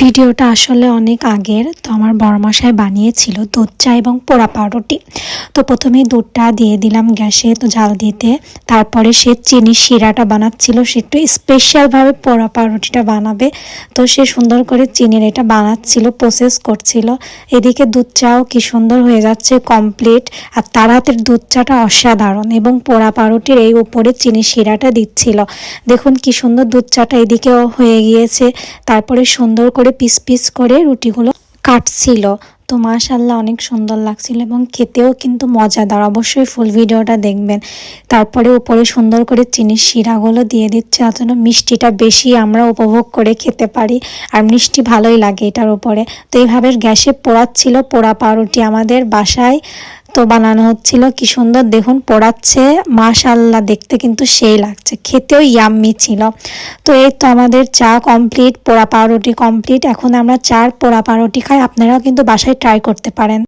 ভিডিওটা আসলে অনেক আগের, তো আমার বড়মশাই বানিয়েছিল দুধ চা এবং পোড়া পাউরুটি। তো প্রথমেই দুধটা দিয়ে দিলাম গ্যাসে, তো জাল দিতে। তারপরে সে চিনি শিরাটা বানাচ্ছিল, সে একটু স্পেশালভাবে পোড়া পাউরুটিটা বানাবে। তো সে সুন্দর করে চিনির এটা বানাচ্ছিল প্রসেস করছিল। এদিকে দুধ চাও কি সুন্দর হয়ে যাচ্ছে কমপ্লিট আর তার হাতের দুধ চাটা অসাধারণ এবং পোড়া পাউরুটির এই উপরে চিনি শিরাটা দিচ্ছিল। দেখুন কি সুন্দর দুধ চাটা এদিকেও হয়ে গিয়েছে। তারপরে সুন্দর করে পিস পিস করে রুটিগুলো কাটছিল। তো মাশাল্লাহ অনেক সুন্দর লাগছিল এবং খেতেও কিন্তু মজাদার। অবশ্যই ফুল ভিডিওটা দেখবেন। তারপরে উপরে সুন্দর করে চিনির শিরাগুলো দিয়ে দিচ্ছে জন্য মিষ্টিটা বেশি আমরা উপভোগ করে খেতে পারি। আর মিষ্টি ভালোই লাগে এটার উপরে। তো এইভাবে গ্যাসে পোড়াচ্ছিল পোড়া পাউরুটি আমাদের বাসায়। তো বানানো হচ্ছিল, কি সুন্দর দেখুন পোড়াচ্ছে মাশাল্লাহ দেখতে কিন্তু সেই লাগছে, খেতেও ইয়াম্মি ছিল। তো এই তো আমাদের চা কমপ্লিট পোড়া পাউরুটি কমপ্লিট এখন আমরা চার পোড়া পাউরুটি খাই, আপনারাও কিন্তু বাসায় ট্রাই করতে পারেন।